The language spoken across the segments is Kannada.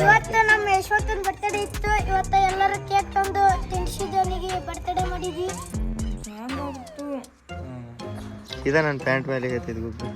ಇವತ್ತು ನಮ್ಮ ಯಶವಂತನ ಬರ್ತಡೇ ಇತ್ತು. ಇವತ್ತು ಎಲ್ಲರೂ ಕೇಕ್ ತಂದು ತಿನ್ಸಿದವನಿಗೆ ಬರ್ತಡೇ ಮಾಡಿದ್ವಿ. ಇದ ನನ್ನ ಪ್ಯಾಂಟ್ ಮೇಲೆ ಹೇಳ್ತಿದ್ ಗುಬ್ಬಿ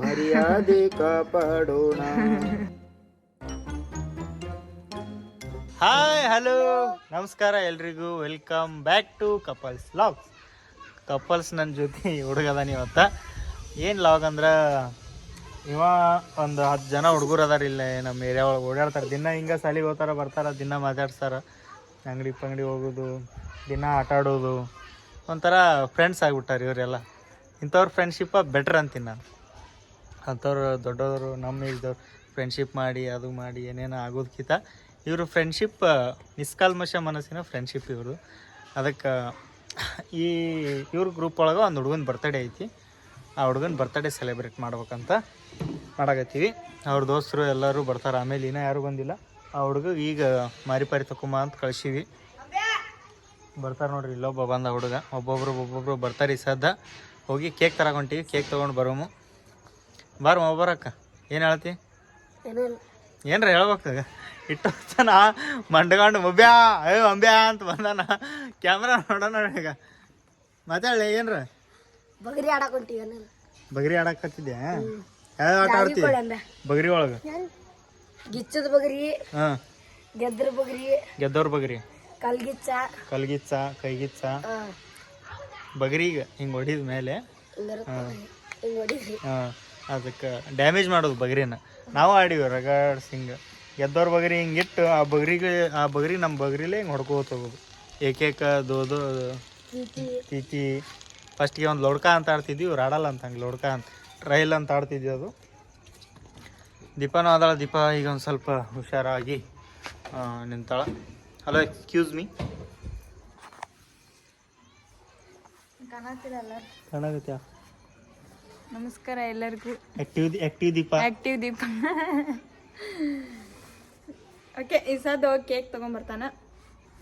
ಮರ್ಯಾದೆ ಕಾಪಾಡೋಣ. ಹಾಯ್ ಹಲೋ ನಮಸ್ಕಾರ ಎಲ್ರಿಗೂ. Welcome back to couples logs couples ನನ್ನ ಜೊತೆ ಹುಡುಗದಾನ ಇವತ್ತ. ಏನು ಲಾಗ್ ಅಂದ್ರೆ, ಇವ ಒಂದು ಹತ್ತು ಜನ ಹುಡುಗರು ಅದಾರ ಇಲ್ಲ ನಮ್ಮ ಏರಿಯಾ ಒಳಗೆ ಓಡಾಡ್ತಾರೆ. ದಿನ ಹಿಂಗೆ ಸಾಲಿಗೆ ಹೋಗ್ತಾರ, ಬರ್ತಾರ, ದಿನ ಮಾತಾಡ್ತಾರ ಅಂಗಡಿ ಪಂಗಡಿ ಹೋಗೋದು, ದಿನ ಆಟ ಆಡೋದು. ಒಂಥರ ಫ್ರೆಂಡ್ಸ್ ಆಗಿಬಿಟ್ಟಾರೆ ಇವರೆಲ್ಲ. ಇಂಥವ್ರ ಫ್ರೆಂಡ್ಶಿಪ್ಪ ಬೆಟ್ರ್ ಅಂತೀನಿ ನಾನು. ಅಂಥವ್ರು ದೊಡ್ಡವರು ನಮ್ಮ ಇದ್ದವ್ರು ಫ್ರೆಂಡ್ಶಿಪ್ ಮಾಡಿ, ಅದು ಮಾಡಿ, ಏನೇನೋ ಆಗೋದಕ್ಕಿಂತ ಇವರು ಫ್ರೆಂಡ್ಶಿಪ್ ನಿಷ್ಕಲ್ಮಶ ಮನಸ್ಸಿನ ಫ್ರೆಂಡ್ಶಿಪ್ ಇವರು ಅದಕ್ಕೆ ಈ ಇವ್ರ ಗ್ರೂಪ್ ಒಳಗೆ ಒಂದು ಹುಡುಗನ ಬರ್ತಡೇ ಐತಿ. ಆ ಹುಡುಗನ ಬರ್ತಡೇ ಸೆಲೆಬ್ರೇಟ್ ಮಾಡ್ಬೇಕಂತ ಮಾಡಾಕತ್ತೀವಿ. ಅವ್ರ ದೋಸ್ತರು ಎಲ್ಲರೂ ಬರ್ತಾರೆ. ಆಮೇಲೆ ಇನ್ನೂ ಯಾರು ಬಂದಿಲ್ಲ. ಆ ಹುಡುಗ ಈಗ ಮಾರಿ ಪಾರಿ ತಕೊಂಬ ಅಂತ ಕಳ್ಸೀವಿ. ಬರ್ತಾರೆ ನೋಡ್ರಿ, ಇಲ್ಲೊಬ್ಬ ಬಂದ ಹುಡುಗ. ಒಬ್ಬೊಬ್ರು ಒಬ್ಬೊಬ್ರು ಬರ್ತಾರೆ ಈ ಸದ್ದ. ಹೋಗಿ ಕೇಕ್ ತರಕೊಂತೀವಿ ಕೇಕ್ ತೊಗೊಂಡು ಬರೋಮು. ಬಾರ ಒಬ್ಬರಕ್ಕ ಏನು ಹೇಳ್ತಿ? ಏನ್ರ ಹೇಳ್ಬೇಕಾಗ ಇಟ್ಟು ನಾ ಮಂಡ್ಕೊಂಡು ಮುಬ್ಯಾ ಅಯ್ಯೋ ಅಂಬ್ಯಾ ಅಂತ ಬಂದಾನ. ಕ್ಯಾಮ್ರಾ ನೋಡೋಣ ಈಗ. ಮಾತಾಡಲಿ ಏನ್ರ? ಬಗರಿ ಆಡಕ್ ಬಗರಿ ಆಡಕತ್ತಿದ್ದೆ ಯಾವ ಆಟ ಆಡ್ತಿ ಬಗರಿ ಒಳಗೆ? ಗಿಚ್ಚದ ಬಗರಿ ಹಾಂ. ಗೆದ್ರ ಬಗರಿ ಗೆದ್ದವ್ರ ಬಗರಿ. ಕಲ್ಗಿಚ್ಚ. ಕಲ್ಗಿಚ್ಚ ಕೈಗಿಚ್ಚ. ಬಗರಿಗೆ ಹಿಂಗೆ ಹೊಡಿದ ಮೇಲೆ. ಹಾಂ. ಅದಕ್ಕೆ ಡ್ಯಾಮೇಜ್ ಮಾಡೋದು ಬಗರಿನ. ನಾವು ಆಡಿವಿ ರಗಡ್ ಹಿಂಗೆ ಗೆದ್ದವ್ರ ಬಗರಿ ಹಿಂಗಿಟ್ಟು ಆ ಬಗರಿಗೆ ಆ ಬಗರಿ ನಮ್ಮ ಬಗರಿಲೇ ಹಿಂಗೆ ಹೊಡ್ಕೋತ ಹೋಗೋದು. ಏಕೇಕ ದೋದು ತೀತಿ ಫಸ್ಟಿಗೆ ಒಂದು ಲೋಡ್ಕ ಅಂತ ಆಡ್ತಿದ್ವಿ ಇವ್ರು ಆಡಲ್ಲ ಅಂತ ಹಂಗೆ ಲೋಡ್ಕ ಅಂತ. ಟ್ರೈಲ್ ಅಂತ ಆಡ್ತಿದ್ವಿ ಅದು. ದೀಪನೂ ಆದಾಳ ದೀಪ ಈಗ ಒಂದು ಸ್ವಲ್ಪ ಹುಷಾರಾಗಿ ನಿಂತಾಳ. ಹಲೋ ಎಕ್ಸ್ಕ್ಯೂಸ್ ಮೀ ಕಾಣಾಗತ್ಯಾ ನಮಸ್ಕಾರ ಎಲ್ಲರಿಗೂ. Active active Deepa. Active Deepa. Okay ಈ ಸದ್ ಹೋಗಿ ಕೇಕ್ ತಗೊಂಬರ್ತಾನ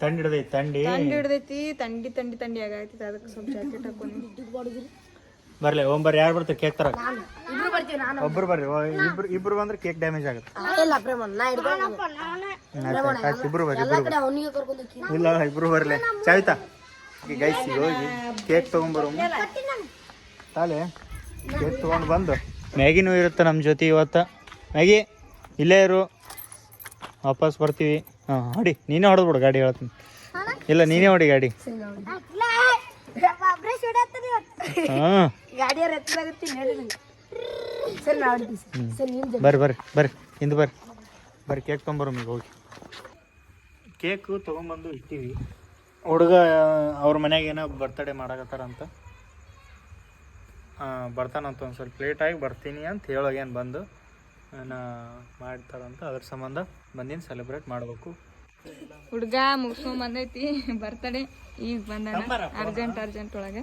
ತಂಡಿ ಹಿಡ್ದೈತಿ ತಂಡಿ. ತಂಡಿ ಹಿಡ್ದೈತಿ ತಂಡಿ ತಂಡಿ ತಂಡಿ ಆಗೈತಿ ಅದಕ್ಕೆ ಸ್ವಲ್ಪ ಜಾಕೆಟ್ ಹಾಕೊಂಡು. ಬರ್ಲಿ ಒಂಬರ್ ಯಾರು ಬರ್ತಾರೆ ಕೇಕ್ ತರ ಇಬ್ರು ಬರ್ತೀನಿ ನಾನು. ಒಬ್ರು ಬರ್ರಿ ಓ, ಇಬ್ರು ಇಬ್ರು ಬಂದ್ರೆ ಕೇಕ್ ಡ್ಯಾಮೇಜ್ ಆಗುತ್ತೆ. ಇಬ್ರು ಬರ್ರಿ ಇಬ್ರು ಬರ್ರಿ. ಅವನಿಗೆ ಕರ್ಕೊಂಡು ಇಲ್ಲ ಇಬ್ರು ಬರ್ಲಿ. ಚಾಯ್ತಾ? ಗೈಸ್ ಹೋಗಿ ಕೇಕ್ ತೊಗೊಂಬರು ತಾಲೆ? ಕೇಕ್ ತೊಗೊಂಡು ಬಂದು. ಮ್ಯಾಗಿನೂ ಇರುತ್ತೆ ನಮ್ಮ ಜೊತೆ ಇವತ್ತು. ಮ್ಯಾಗಿ, ಇಲ್ಲೇ ಇರು. ವಾಪಸ್ ಬರ್ತೀವಿ. ಹಾಂ ಹೊಡಿ ನೀನೇ ಹೊಡೆದ್ಬಿಡು ಗಾಡಿ ಹೇಳ್ತೀನಿ. ಇಲ್ಲ, ನೀನೇ ಹೊಡಿ ಗಾಡಿ. ಹಾಂ. ಬರ್ರಿ ಬರ್ರಿ ಬರ್ರಿ, ಹಿಂದೆ ಬರ್ರಿ. ಬರ್ರಿ, ಕೇಕ್ ತೊಗೊಂಬರು ಈಗ, ಹೋಗಿ. ಕೇಕು ತೊಗೊಂಬಂದು ಇಟ್ಟಿವಿ. ಹುಡುಗ, ಅವ್ರ ಮನ್ಯಾಗ ಏನೋ ಬರ್ತಡೇ ಮಾಡಕತ್ತಾರಂತ. ಬರ್ತಾನಂತ ಒಂದು ಸ್ವಲ್ಪ ಲೇಟಾಗಿ ಬರ್ತೀನಿ ಅಂತ ಹೇಳೋಗೇನು ಬಂದು ನಾನು ಮಾಡ್ತಾರಂತ ಅದ್ರ ಸಂಬಂಧ ಬಂದಿನ ಸೆಲೆಬ್ರೇಟ್ ಮಾಡಬೇಕು. ಹುಡುಗ ಮುಗಿಸ್ಕೊಂಡ್ ಬಂದೈತಿ ಬರ್ತಡೆ ಈಗ ಬಂದ ಅರ್ಜೆಂಟ್ ಅರ್ಜೆಂಟ್ ಒಳಗೆ.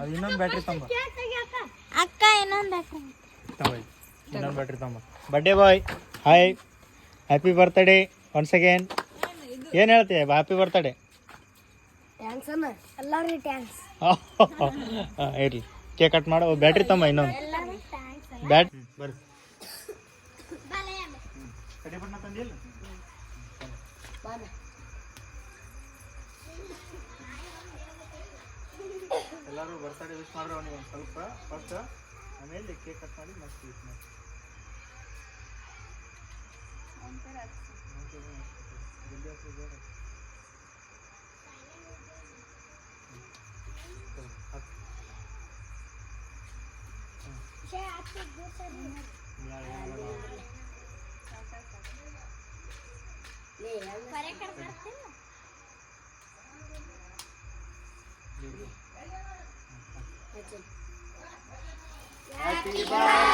ಅದು ಇನ್ನೊಂದು ಬ್ಯಾಟ್ರಿ ತಂಬ. ಅಕ್ಕ. ಇನ್ನೊಂದು ಇನ್ನೊಂದು battery ತಂಬ. Birthday bye hi happy birthday once again ಏನು ಹೇಳ್ತೀಯ ಹ್ಯಾಪಿ ಬರ್ತಡೇ ಟ್ಯಾಂಕ್ಸ್ ಅನ್ನ? ಎಲ್ಲಾರು ಟ್ಯಾಂಕ್ಸ್ ಇರ್ಲಿ. ಕೇಕ್ ಕಟ್ ಮಾಡು. ಬ್ಯಾಟ್ರಿ ತಮ್ಮ ಇನ್ನೊಂದು. ಬ್ಯಾಟ್ ಬರ್ರಿ. ಕಡಿಬಣ್ಣ ತಂದಿಲ್ಲ ಎಲ್ಲರೂ ಬರ್ತಡೇ ವಿಶ್ ಮಾಡ್ರೆ ಅವನಿಗೆ ಒಂದು ಸ್ವಲ್ಪ. ಫಸ್ಟ್ ಆಮೇಲೆ ಕೇಕ್ ಕಟ್ ಮಾಡಿ ಮತ್ತೆ ವಿಶ್ ಮಾಡಿ ખરેખર કરશે ને Happy birthday.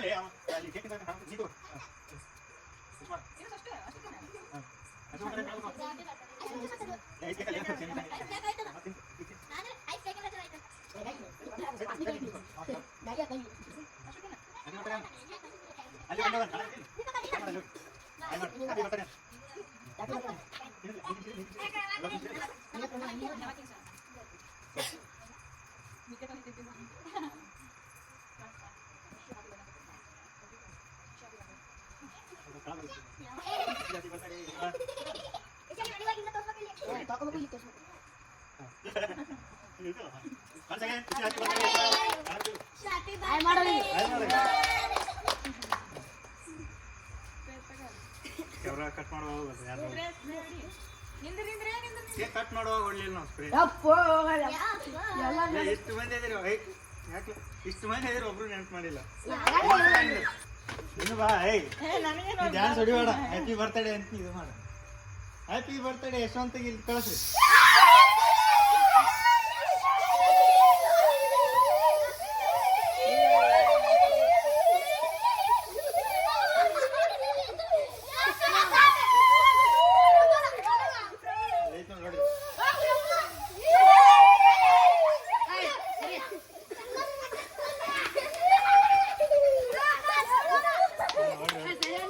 Happy birthday to you cut ಮಾಡುವಾಗ ಕಟ್ ಮಾಡುವಾಗ ಒಳ್ಳಿಲ್ಲ ನಾವು ಸ್ಪ್ರೇ ಎಷ್ಟು ಮಂದಿ ಇದ್ರು ಇಷ್ಟು ಮಂದಿ ಇದ್ರು ಒಬ್ರು ನೆನಪು ಮಾಡಿಲ್ಲ ಇನ್ನು ಬಾ ಏಯ್ ಡ್ಯಾನ್ಸ್ ಹೊಡಿಬೇಡ. ಹ್ಯಾಪಿ ಬರ್ತಡೇ ಅಂತ ಇದು ಮಾಡ. ಹ್ಯಾಪಿ ಬರ್ತಡೇ ಯಶವಂತಿಗೆ ಇಲ್ಲಿ ಕಳಿಸ್ರಿ ಐತ್ ನೋಡ್ ನೋಡಿ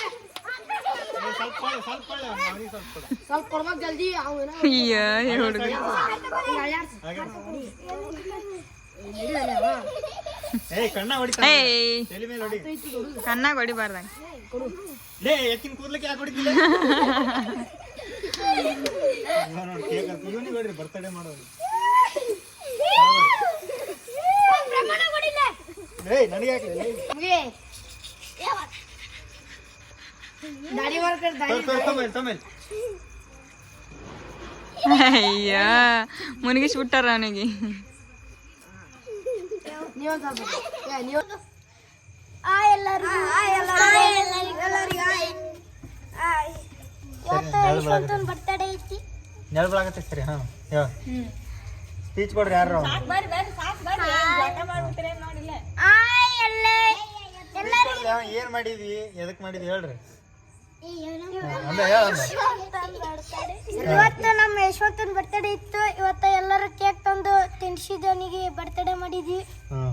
ಏ, ಸ್ವಲ್ಪ ಕೊಳ್ಳಿ, ಸ್ವಲ್ಪ ಕೊಳ್ಳಿ, ಅವ್ನಿಗೆ ಸ್ವಲ್ಪ ಕೊಡು. ಸ್ವಲ್ಪ ಕೊಡ್ಬೇಕು ಜಲ್ದಿ ಅವನ ಅಯ್ಯ ಹುಡುಗ ಏಯ್ ಕಣ್ಣ ಹೊಡಿತಾನ ಏಯ್ ತಲೆ ಮೇಲೆ ಹೊಡಿ ಕಣ್ಣಾಗ ಹೊಡಿಬಾರ್ದಂಗ ಲೇ ಮಾಡೋದು ಹೊಡಿತಿಲ್ಲ ನೋಡಿ ಕೇಕ್ ಅಂತ ಇವನಿಗೆ ಹೊಡ್ರಿ ಬರ್ತಡೇ ಮಾಡೋದು ಏಯ್ ನನಗೆ ಯಾಕೆ ಅಯ್ಯ ಅವನಿಗೆ. ಐತಿ. ನೆಲಬಳಾಗತ್ತೆ ಸರಿ ಹಾಂ ಸ್ಪೀಚ್ ಕೊಡ್ರಿ ಯಾರು ಆಯ್ ಎಲ್ಲ. ಎಲ್ಲರಿಗೂ ಏನ್ ಮಾಡಿದ್ವಿ ಎದಕ್ ಮಾಡಿದ್ವಿ ಹೇಳ್ರಿ. ಇವತ್ತು ನಮ್ಮ ಯಶವಂತನ ಬರ್ತಡೇ ಇತ್ತು. ಇವತ್ತು ಎಲ್ಲರೂ ಕೇಕ್ ತಂದು ತಿನ್ಸಿದವನಿಗೆ ಬರ್ತಡೇ ಮಾಡಿದ್ವಿ. ಹ್ಮ್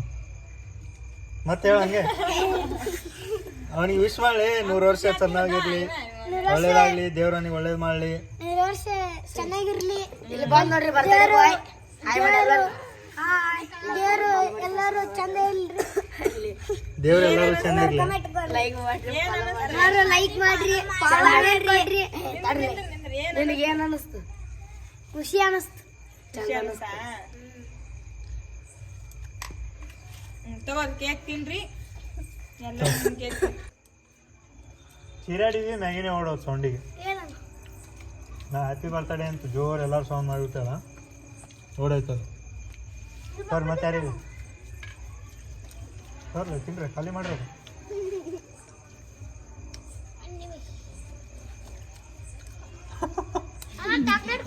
ಮತ್ತೆ ಹಂಗೆ. ಅವನಿಗೆ ವಿಶ್ ಮಾಡಿ ನೂರು ವರ್ಷ ಚೆನ್ನಾಗಿರ್ಲಿ ಒಳ್ಳೇದಾಗ್ಲಿ ದೇವ್ರನಿಗೆ ಒಳ್ಳೇದ್ ಮಾಡ್ಲಿ. ನೂರು ವರ್ಷ ಚೆನ್ನಾಗಿರ್ಲಿ. ಬಂದ್ ನೋಡ್ರಿ ಬರ್ತಾರೆ ದೇವರು ಎಲ್ಲರೂ ಚಂದ ಇಲ್ರಿ. ದೇವ್ರೆಲ್ಲರೂ ಚಂದ ಇರ್ಲಿ. ಎಲ್ಲರೂ ಲೈಕ್ ಮಾಡ್ರಿ ಫಾಲೋ ಮಾಡ್ರಿ. ನಿನಗೆ ಏನ್ ಅನಿಸ್ತು? ಖುಷಿ ಅನಿಸ್ತು. ತಗೋ ಕೇಕ್ ತಿನ್ರಿ. ಎಲ್ಲ ಕೇಕ್ ಚೀರಾಡಿದ್ವಿ ಮ್ಯಾಗಿನೇ ಓಡೋದು ಸೌಂಡಿಗೆ. ನಾ ಹ್ಯಾಪಿ ಬರ್ತಡೇ ಅಂತ ಜೋರ್ ಎಲ್ಲರೂ ಸೌಂಡ್ ಮಾಡಿಬಿಟ್ಟಲ್ಲ ಓಡೋಯ್ತದ ಸರ್ ಮತ್ತೆ ಯಾರಿಗೂ? ಸರ್ ತಿನ್ರಿ ಖಾಲಿ ಮಾಡ್ರಿ. ಚಾಕ್ಲೇಟ್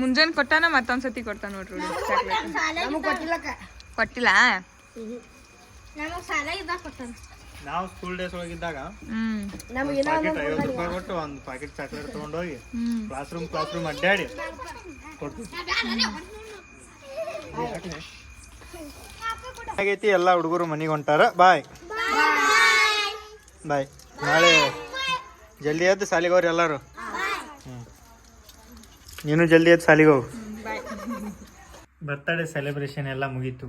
ಮುಂಜಾನೆ ಕೊಟ್ಟಾನ ಮತ್ತೊಂದ್ಸತಿ ಕೊಡ್ತಾನ ನೋಡ್ರಿ ಚಾಕ್ಲೇಟ್ ಕೊಟ್ಟಿಲ್ಲ? ನಮಗೆ ಸಾಲ ಇದ್ದಾಗ ಕೊಟ್ಟಾನ. ನಾವು ಸ್ಕೂಲ್ ಡೇಸ್ ಒಳಗಿದ್ದಾಗ ಹ್ಮ್. ನಮ್ಗೆ ಪಾಕೆಟ್ ಐವತ್ತು ರೂಪಾಯಿ ಕೊಟ್ಟು ಒಂದು ಪ್ಯಾಕೆಟ್ ಚಾಕ್ಲೇಟ್ ತೊಗೊಂಡೋಗಿ ಕ್ಲಾಸ್ ರೂಮ್ ಕ್ಲಾಸ್ ರೂಮ್ ಅಡ್ಡಾಡಿ ಕೊಡ್ತೀವಿ ಹಾಗೈತಿ? ಎಲ್ಲ ಹುಡುಗರು ಮನೆಗೆ ಹೊಂಟಾರ. ಬಾಯ್ ಬಾಯ್ ನಾಳೆ ಜಲ್ದಿ ಎದ್ದು ಸಾಲಿಗೆ ಹೋಗ್ರಿ ಎಲ್ಲರೂ. ಹ್ಞೂ ನೀನು ಜಲ್ದಿ ಎದ್ದು ಸಾಲಿಗೆ ಹೋಗು. ಬರ್ತಡೇ ಸೆಲೆಬ್ರೇಷನ್ ಎಲ್ಲ ಮುಗೀತು.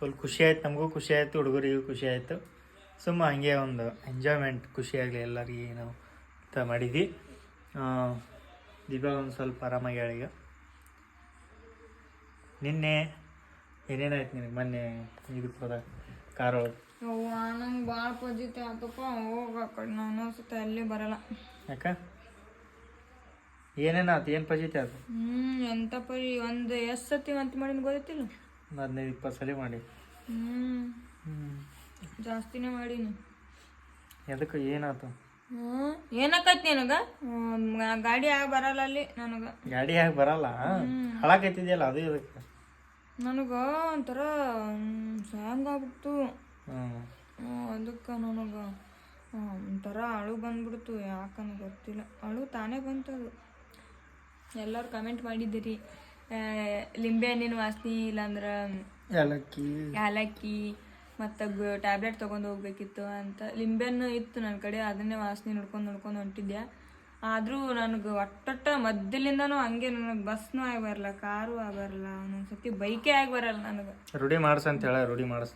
ಫುಲ್ ಖುಷಿ ಆಯ್ತು ನಮಗೂ ಖುಷಿ ಆಯಿತು ಹುಡುಗರಿಗೂ ಖುಷಿ ಆಯಿತು. ಸುಮ್ಮ ಹಂಗೆ ಒಂದು ಎಂಜಾಯ್ಮೆಂಟ್ ಖುಷಿಯಾಗಲಿ ಎಲ್ಲರಿಗೆ ನಾವು ಅಂತ ಮಾಡಿದ್ವಿ. ದೀಪಾವಳಿ ದೀಪಾ ಒಂದು ಸ್ವಲ್ಪ ಆರಾಮಾಗಿ ಈಗ. ನಿನ್ನೆ ಏನೇನಾಯ್ತು ನಿನಗೆ ಮೊನ್ನೆ ಇದಕ್ಕೆ ಹೋದಾಗ ಕಾರ್ ಒಳಗೆ ನಂಗೆ ಭಾಳ ಪದ್ಧತಿ ಆತಪ್ಪ ಹೋಗ ಆ ನಾನು ಸುತ್ತ ಅಲ್ಲೇ ಬರಲ್ಲ. ಯಾಕ? ಏನೇನಾಯ್ತು ಏನು ಪಜಿತಿ ಆತು? ಹ್ಞೂ ಎಂತ ಪರಿ ಒಂದು ಎಷ್ಟು ಸತಿ ಅಂತ ಮಾಡಿನ ಗೊತ್ತಿಲ್ಲ. ಹದಿನೈದು ಇಪ್ಪತ್ತು ಸಲ ಮಾಡಿ ಹ್ಞೂ ಹ್ಞೂ ಜಾಸ್ತಿನೇ ಮಾಡೀನಿ. ಎದಕ್ಕೆ ಏನಾಯ್ತು ಏನಕ್ಕೈತಿ ನಿನಗ? ಗಾಡಿ ಆಗ ಬರಲ್ಲ ಅಲ್ಲಿ ನನಗ. ಗಾಡಿ ಯಾಕೆ ಬರಲ್ಲ? ಹಳಾಕೈತಿದೆಯಲ್ಲ ಅದು ಇದಕ್ಕೆ ನನಗ ಒಂಥರ ಸಾಂಗ್ ಆಗ್ಬಿಡ್ತು. ಅದಕ್ಕೆ ನನಗ ಒಂಥರ ಅಳು ಬಂದ್ಬಿಡ್ತು ಯಾಕನ ಗೊತ್ತಿಲ್ಲ. ಅಳು ತಾನೇ ಬಂತು ಅದು ಎಲ್ಲರೂ ಕಮೆಂಟ್ ಮಾಡಿದ್ದೀರಿ. ಲಿಂಬೆ ಹಣ್ಣಿನ ವಾಸನೆ ಇಲ್ಲಾಂದ್ರೆ ಏಲಕ್ಕಿ ಯಾಲಕ್ಕಿ ಮತ್ತು ಟ್ಯಾಬ್ಲೆಟ್ ತೊಗೊಂಡು ಹೋಗ್ಬೇಕಿತ್ತು ಅಂತ. ಲಿಂಬೆಹಣ್ಣು ಇತ್ತು ನನ್ನ ಕಡೆ ಅದನ್ನೇ ವಾಸನೆ ನೋಡ್ಕೊಂಡು ನೋಡ್ಕೊಂಡು ಹೊಂಟಿದ್ದೆ ಆದರೂ ನನಗೆ ಒಟ್ಟೊಟ್ಟ ಮದ್ದಲಿಂದನೂ ಹಂಗೆ ನನಗೆ ಬಸ್ನೂ ಆಗಿ ಬರಲ್ಲ ಕಾರು ಆಗಿ ಬರಲ್ಲ ಒಂದೊಂದ್ಸತಿ ಬೈಕೇ ಆಗಿ ಬರಲ್ಲ ನನಗೆ. ರೂಢಿ ಮಾಡ್ಸ ಅಂತ ಹೇಳ ರೂಢಿ ಮಾಡಿಸ್.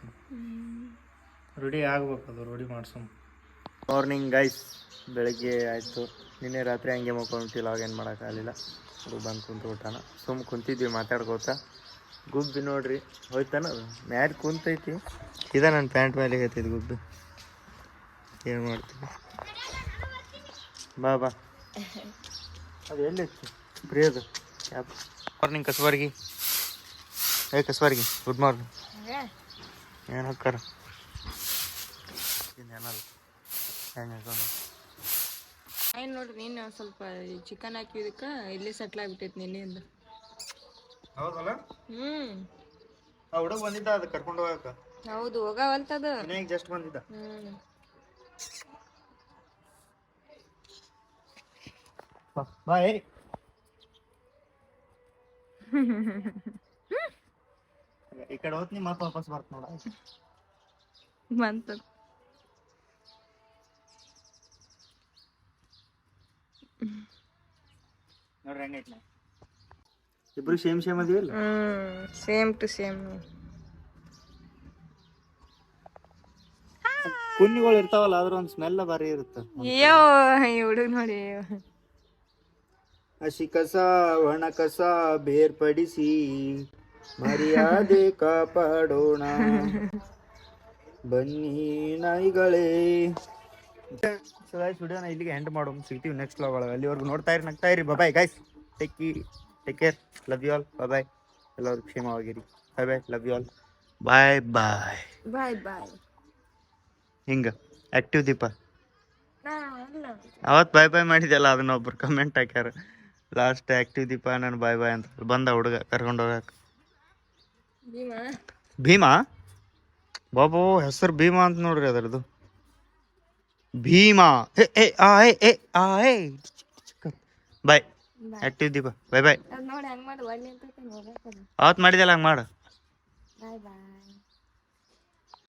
ರೂಢಿ ಆಗ್ಬೇಕು ಅದು ರೂಢಿ ಮಾಡಿಸ್. ಮಾರ್ನಿಂಗ್ ಗೈಸ್ ಬೆಳಗ್ಗೆ ಆಯಿತು. ನಿನ್ನೆ ರಾತ್ರಿ ಹಂಗೆ ಮಕ್ಕೊಂಬಿಟ್ಟಿಲ್ಲ ಅವಾಗ ಏನು ಮಾಡೋಕ್ಕಾಗಲಿಲ್ಲ ಹುಡುಗ ಬಂದು ಕುಂತು ಊಟನ ಸುಮ್ಮ ಕುಂತಿದ್ವಿ ಮಾತಾಡ್ಕೋತ. ಗುಬ್ಬಿ ನೋಡ್ರಿ. ಹೋಯ್ತಾನ? ಅದು ಮ್ಯಾಡ್ ಕುಂತೈತಿ. ಇದ ನನ್ನ ಪ್ಯಾಂಟ್ ಮೇಲೆ ಹೇಳ್ತಿದ್ ಗುಬ್ಬಿ. ಏನು ಮಾಡ್ತೀನಿ ಬಾ ಬಾ. ಅದು ಎಲ್ಲಿತ್ತು ಪ್ರಿಯದು. ಮಾರ್ನಿಂಗ್ ಕಸಬರ್ಗಿ. ಏ ಕಸಬರ್ಗಿ ಗುಡ್ ಮಾರ್ನಿಂಗ್. ಏನು ಹಾಕಾರ ಏನಲ್ಲ ಹೆಂಗೆ ಹಾಕೊಂಡು ಏನು ನೋಡ್ರಿ ನೀನು ಸ್ವಲ್ಪ ಚಿಕನ್ ಹಾಕಿದಕ್ಕೆ ಇಲ್ಲಿ ಸೆಟ್ಲ್ ಆಗ್ಬಿಟ್ಟೈತಿ ನಿನ್ನೆಯಿಂದ. ಹೌದಲ್ಲ ಹ್ಞೂ ಆ ಹುಡುಗ ಬಂದಿದ್ದ ಅದು ಕರ್ಕೊಂಡು ಹೋಗಕ್ಕ ಹೌದು ಹೋಗವಲ್ತದ ಮನೆಗೆ ಜಸ್ಟ್ ಬಂದಿದ್ದ ಹ್ಞೂ ಬಾಯ್ ಈ ಕಡೆ ಹೋತ್ನಿ ಮತ್ತೆ ವಾಪಸ್ ಬರ್ತ ನೋಡ ಬಂತು ನೋಡ್ರಿ ಹೆಂಗೈತಿ ಇಬ್ರು ಸೇಮ್ ಸೇಮ್ ಅದೀವಲ್ಲ ಹ್ಮ್ ಸೇಮ್ ಟು ಸೇಮ್. ಕುನ್ನಿಗಳು ಇರ್ತಾವಲ್ಲ ಅದ್ರ ಒಂದು ಸ್ಮೆಲ್ ಬಾರಿ ಇರುತ್ತೆ. ಅಯ್ಯೋ ಈ ಹುಡುಗ ನೋಡಿ. ಹಸಿ ಕಸ ಒಣ ಕಸ ಬೇರ್ಪಡಿಸಿ ಮರ್ಯಾದೆ ಕಾಪಾಡೋಣ. ಬನ್ನಿ ನಾಯಿಗಳೇ. ಸೊ ಗಾಯ್ಸ್ ವಿಡಿಯೋನ ಇಲ್ಲಿಗೆ ಎಂಡ್ ಮಾಡೋಣ ಸಿಗ್ತೀವಿ ನೆಕ್ಸ್ಟ್ ಲಾಗ್ ಒಳಗೆ. ಅಲ್ಲಿವರೆಗೂ ನೋಡ್ತಾ ಇರಿ ನಗ್ತಾ ಇರಿ. Bye guys take take care love you all bye ಎಲ್ಲರೂ ಕ್ಷೇಮವಾಗಿರಿ bye bye love you all bye bye bye bye ಹಿಂಗ ಆಕ್ಟಿವ್ ದೀಪ ಅವತ್ತು ಬಾಯ್ ಬಾಯ್ ಮಾಡಿದ್ಯಲ್ಲ ಅದನ್ನ ಒಬ್ರು ಕಮೆಂಟ್ ಹಾಕ್ಯಾರ ಲಾಸ್ಟ್ ಆಕ್ಟಿವ್ ದೀಪ ನಾನು ಬಾಯ್ ಬಾಯ್ ಅಂತ ಬಂದ ಹುಡುಗ ಕರ್ಕೊಂಡು ಹೋಗಕ್ಕೆ ಭೀಮಾ ಬಾಬು ಹೆಸರು ಭೀಮಾ ಅಂತ ನೋಡ್ರಿ ಅದರದು ಭೀಮಾ ಏ ಏ ಆ ಏ ಏ ಆ ಏ ಬಾಯ್ ಆಕ್ಟಿವ್ ದೀಪ. ಬಾಯ್ ಬಾಯ್ ನೋಡಿ ಹಂಗೆ ಮಾಡಿ ಒಳ್ಳೆ ಅಂತ ಅವತ್ತು ಮಾಡಿದೆಲ್ಲ ಹಂಗೆ ಮಾಡು. ಬಾಯ್ ಬಾಯ್